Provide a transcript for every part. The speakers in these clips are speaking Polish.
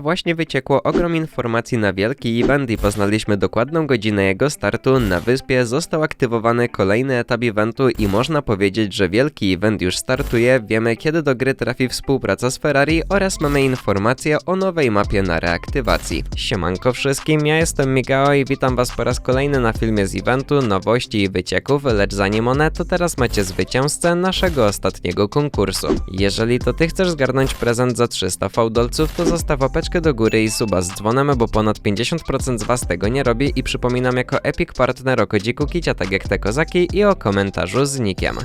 Właśnie wyciekło ogrom informacji na wielki event i poznaliśmy dokładną godzinę jego startu. Na wyspie został aktywowany kolejny etap eventu i można powiedzieć, że wielki event już startuje. Wiemy kiedy do gry trafi współpraca z Ferrari oraz mamy informacje o nowej mapie na reaktywacji. Siemanko wszystkim, ja jestem Migao i witam was po raz kolejny na filmie z eventu, nowości i wycieków, lecz zanim one, to teraz macie zwycięzcę naszego ostatniego konkursu. Jeżeli to ty chcesz zgarnąć prezent za 300 fałdolców, to zostaw łapeczkę do góry i suba z dzwonem, bo ponad 50% z was tego nie robi i przypominam jako epic partner o kodziku kicia, tak jak te kozaki i o komentarzu z nikiem.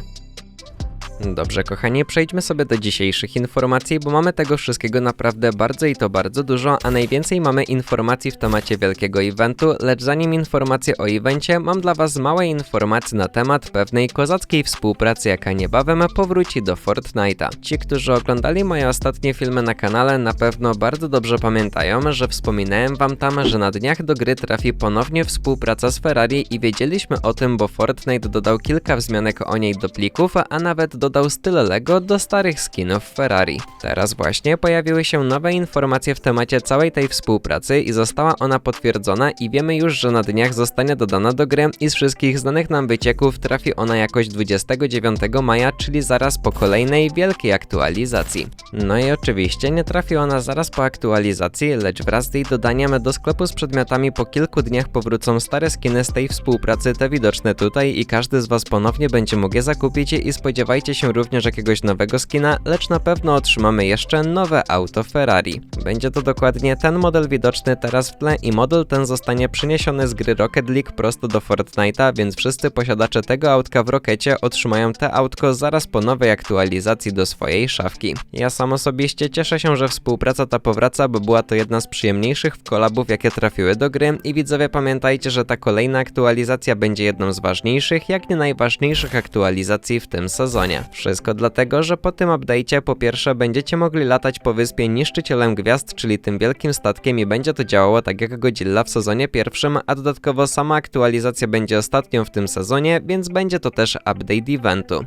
Dobrze, kochani, przejdźmy sobie do dzisiejszych informacji, bo mamy tego wszystkiego naprawdę bardzo i to bardzo dużo, a najwięcej mamy informacji w temacie wielkiego eventu, lecz zanim informacje o evencie, mam dla Was małe informacje na temat pewnej kozackiej współpracy, jaka niebawem powróci do Fortnite'a. Ci, którzy oglądali moje ostatnie filmy na kanale, na pewno bardzo dobrze pamiętają, że wspominałem Wam tam, że na dniach do gry trafi ponownie współpraca z Ferrari i wiedzieliśmy o tym, bo Fortnite dodał kilka wzmianek o niej do plików, a nawet dodał styl Lego do starych skinów Ferrari. Teraz właśnie pojawiły się nowe informacje w temacie całej tej współpracy i została ona potwierdzona i wiemy już, że na dniach zostanie dodana do gry i z wszystkich znanych nam wycieków trafi ona jakoś 29 maja, czyli zaraz po kolejnej wielkiej aktualizacji. No i oczywiście nie trafi ona zaraz po aktualizacji, lecz wraz z jej dodaniem do sklepu z przedmiotami po kilku dniach powrócą stare skiny z tej współpracy, te widoczne tutaj i każdy z was ponownie będzie mógł je zakupić i spodziewajcie się również jakiegoś nowego skina, lecz na pewno otrzymamy jeszcze nowe auto Ferrari. Będzie to dokładnie ten model widoczny teraz w tle i model ten zostanie przeniesiony z gry Rocket League prosto do Fortnite'a, więc wszyscy posiadacze tego autka w Rockecie otrzymają te autko zaraz po nowej aktualizacji do swojej szafki. Ja sam osobiście cieszę się, że współpraca ta powraca, bo była to jedna z przyjemniejszych kolabów, jakie trafiły do gry i widzowie pamiętajcie, że ta kolejna aktualizacja będzie jedną z ważniejszych, jak nie najważniejszych aktualizacji w tym sezonie. Wszystko dlatego, że po tym update'cie po pierwsze będziecie mogli latać po wyspie niszczycielem gwiazd, czyli tym wielkim statkiem i będzie to działało tak jak Godzilla w sezonie pierwszym, a dodatkowo sama aktualizacja będzie ostatnią w tym sezonie, więc będzie to też update eventu.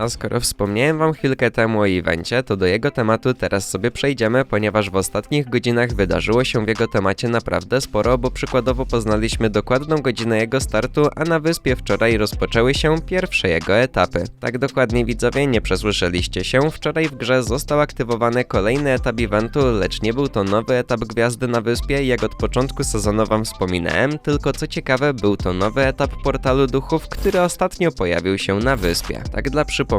A skoro wspomniałem wam chwilkę temu o evencie, to do jego tematu teraz sobie przejdziemy, ponieważ w ostatnich godzinach wydarzyło się w jego temacie naprawdę sporo, bo przykładowo poznaliśmy dokładną godzinę jego startu, a na wyspie wczoraj rozpoczęły się pierwsze jego etapy. Tak dokładnie widzowie, nie przesłyszeliście się, wczoraj w grze został aktywowany kolejny etap eventu, lecz nie był to nowy etap gwiazdy na wyspie, jak od początku sezonu wam wspominałem, tylko co ciekawe, był to nowy etap portalu duchów, który ostatnio pojawił się na wyspie. Tak dla przypomnienia,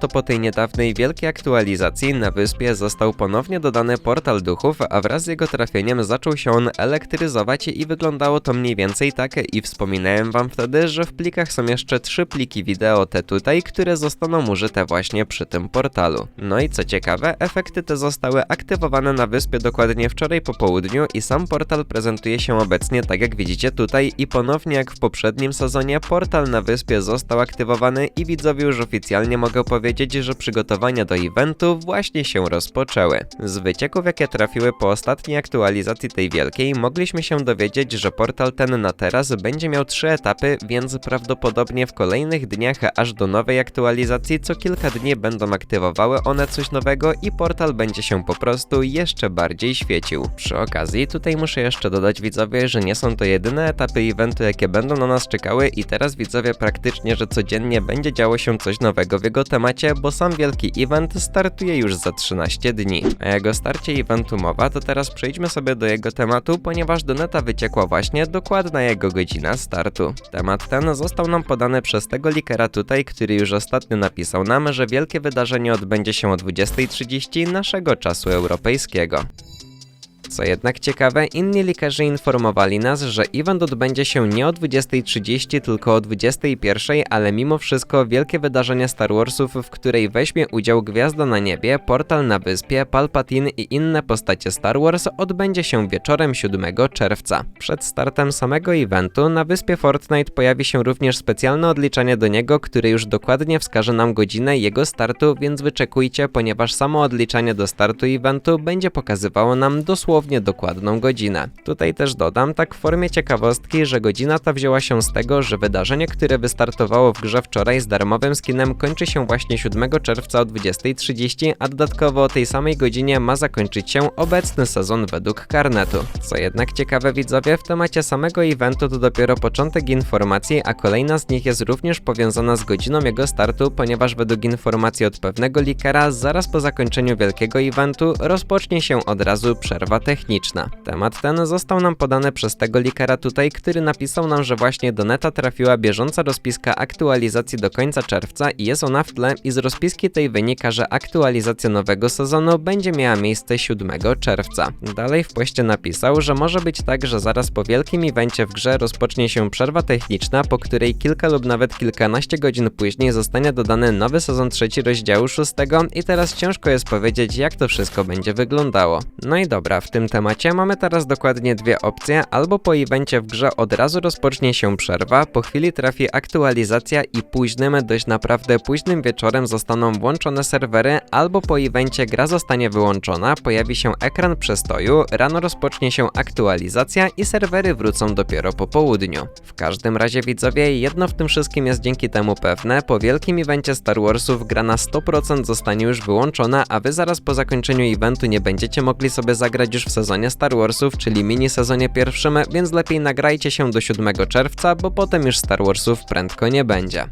to po tej niedawnej wielkiej aktualizacji na wyspie został ponownie dodany portal duchów, a wraz z jego trafieniem zaczął się on elektryzować i wyglądało to mniej więcej tak i wspominałem wam wtedy, że w plikach są jeszcze trzy pliki wideo te tutaj, które zostaną użyte właśnie przy tym portalu. No i co ciekawe, efekty te zostały aktywowane na wyspie dokładnie wczoraj po południu i sam portal prezentuje się obecnie tak jak widzicie tutaj i ponownie jak w poprzednim sezonie portal na wyspie został aktywowany i widzowie już oficjalnie mogę powiedzieć, że przygotowania do eventu właśnie się rozpoczęły. Z wycieków, jakie trafiły po ostatniej aktualizacji tej wielkiej, mogliśmy się dowiedzieć, że portal ten na teraz będzie miał trzy etapy, więc prawdopodobnie w kolejnych dniach aż do nowej aktualizacji co kilka dni będą aktywowały one coś nowego i portal będzie się po prostu jeszcze bardziej świecił. Przy okazji tutaj muszę jeszcze dodać widzowie, że nie są to jedyne etapy eventu, jakie będą na nas czekały i teraz widzowie praktycznie, że codziennie będzie działo się coś nowego w jego temacie, bo sam wielki event startuje już za 13 dni. A jego starcie eventu mowa, to teraz przejdźmy sobie do jego tematu, ponieważ do neta wyciekła właśnie dokładna jego godzina startu. Temat ten został nam podany przez tego likera tutaj, który już ostatnio napisał nam, że wielkie wydarzenie odbędzie się o 20.30 naszego czasu europejskiego. Co jednak ciekawe, inni likarze informowali nas, że event odbędzie się nie o 20.30, tylko o 21.00, ale mimo wszystko wielkie wydarzenie Star Warsów, w której weźmie udział Gwiazda na niebie, Portal na wyspie, Palpatine i inne postacie Star Wars odbędzie się wieczorem 7 czerwca. Przed startem samego eventu na wyspie Fortnite pojawi się również specjalne odliczanie do niego, które już dokładnie wskaże nam godzinę jego startu, więc wyczekujcie, ponieważ samo odliczanie do startu eventu będzie pokazywało nam dosłownie dosłownie dokładną godzinę. Tutaj też dodam, tak w formie ciekawostki, że godzina ta wzięła się z tego, że wydarzenie, które wystartowało w grze wczoraj z darmowym skinem kończy się właśnie 7 czerwca o 20.30, a dodatkowo o tej samej godzinie ma zakończyć się obecny sezon według karnetu. Co jednak ciekawe widzowie, w temacie samego eventu to dopiero początek informacji, a kolejna z nich jest również powiązana z godziną jego startu, ponieważ według informacji od pewnego leakera, zaraz po zakończeniu wielkiego eventu rozpocznie się od razu przerwa techniczna. Temat ten został nam podany przez tego leakera tutaj, który napisał nam, że właśnie do neta trafiła bieżąca rozpiska aktualizacji do końca czerwca i jest ona w tle i z rozpiski tej wynika, że aktualizacja nowego sezonu będzie miała miejsce 7 czerwca. Dalej w poście napisał, że może być tak, że zaraz po wielkim evencie w grze rozpocznie się przerwa techniczna, po której kilka lub nawet kilkanaście godzin później zostanie dodany nowy sezon trzeci rozdziału szóstego i teraz ciężko jest powiedzieć, jak to wszystko będzie wyglądało. No i dobra, w tym temacie. Mamy teraz dokładnie dwie opcje, albo po evencie w grze od razu rozpocznie się przerwa, po chwili trafi aktualizacja i późnym, dość naprawdę późnym wieczorem zostaną włączone serwery, albo po evencie gra zostanie wyłączona, pojawi się ekran przestoju, rano rozpocznie się aktualizacja i serwery wrócą dopiero po południu. W każdym razie widzowie, jedno w tym wszystkim jest dzięki temu pewne, po wielkim evencie Star Warsów gra na 100% zostanie już wyłączona, a wy zaraz po zakończeniu eventu nie będziecie mogli sobie zagrać już w sezonie Star Warsów, czyli mini sezonie pierwszym, więc lepiej nagrajcie się do 7 czerwca, bo potem już Star Warsów prędko nie będzie.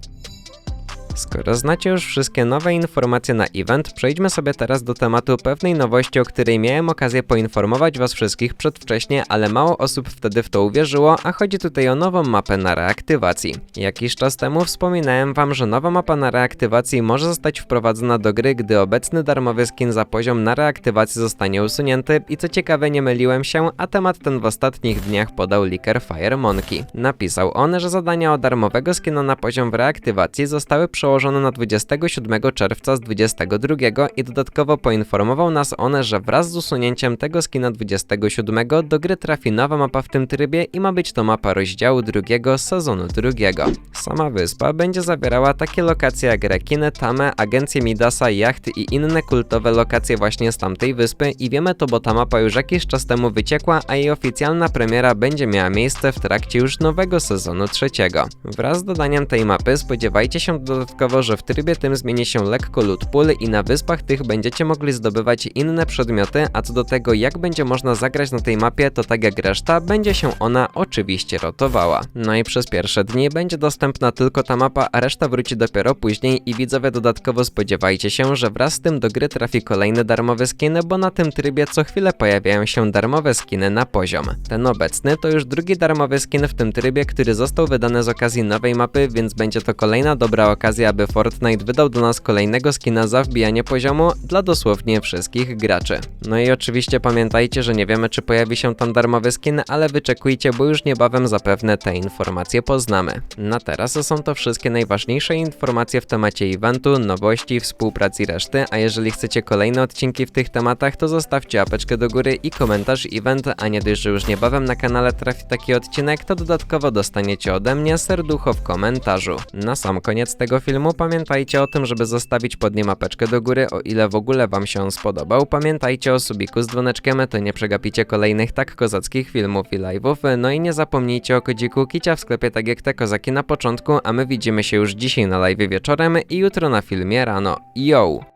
Skoro znacie już wszystkie nowe informacje na event, przejdźmy sobie teraz do tematu pewnej nowości, o której miałem okazję poinformować was wszystkich przedwcześnie, ale mało osób wtedy w to uwierzyło, a chodzi tutaj o nową mapę na reaktywacji. Jakiś czas temu wspominałem wam, że nowa mapa na reaktywacji może zostać wprowadzona do gry, gdy obecny darmowy skin za poziom na reaktywacji zostanie usunięty i co ciekawe nie myliłem się, a temat ten w ostatnich dniach podał leaker Fire Monkey. Napisał on, że zadania o darmowego skina na poziom w reaktywacji zostały przełożone na 27 czerwca z 22 i dodatkowo poinformował nas on, że wraz z usunięciem tego skina 27 do gry trafi nowa mapa w tym trybie i ma być to mapa rozdziału drugiego sezonu drugiego. Sama wyspa będzie zawierała takie lokacje jak rekiny, tamy, agencje Midasa, jachty i inne kultowe lokacje właśnie z tamtej wyspy i wiemy to, bo ta mapa już jakiś czas temu wyciekła, a jej oficjalna premiera będzie miała miejsce w trakcie już nowego sezonu trzeciego. Wraz z dodaniem tej mapy spodziewajcie się dodatkowo, że w trybie tym zmieni się lekko loot pool i na wyspach tych będziecie mogli zdobywać inne przedmioty, a co do tego jak będzie można zagrać na tej mapie, to tak jak reszta, będzie się ona oczywiście rotowała. No i przez pierwsze dni będzie dostępna tylko ta mapa, a reszta wróci dopiero później i widzowie dodatkowo spodziewajcie się, że wraz z tym do gry trafi kolejny darmowy skin, bo na tym trybie co chwilę pojawiają się darmowe skiny na poziom. Ten obecny to już drugi darmowy skin w tym trybie, który został wydany z okazji nowej mapy, więc będzie to kolejna dobra okazja, aby Fortnite wydał do nas kolejnego skina za wbijanie poziomu dla dosłownie wszystkich graczy. No i oczywiście pamiętajcie, że nie wiemy czy pojawi się tam darmowy skin, ale wyczekujcie, bo już niebawem zapewne te informacje poznamy. Na teraz są to wszystkie najważniejsze informacje w temacie eventu, nowości, współpracy i reszty, a jeżeli chcecie kolejne odcinki w tych tematach, to zostawcie apeczkę do góry i komentarz event, a nie dość, że już niebawem na kanale trafi taki odcinek, to dodatkowo dostaniecie ode mnie serducho w komentarzu. Na sam koniec tego filmu pamiętajcie o tym, żeby zostawić pod nim apeczkę do góry, o ile w ogóle wam się on spodobał. Pamiętajcie o subiku z dzwoneczkiem, to nie przegapicie kolejnych tak kozackich filmów i live'ów, no i nie zapomnijcie o kodziku Kicia w sklepie tak jak te kozaki na początku, a my widzimy się już dzisiaj na live wieczorem i jutro na filmie rano. Yo!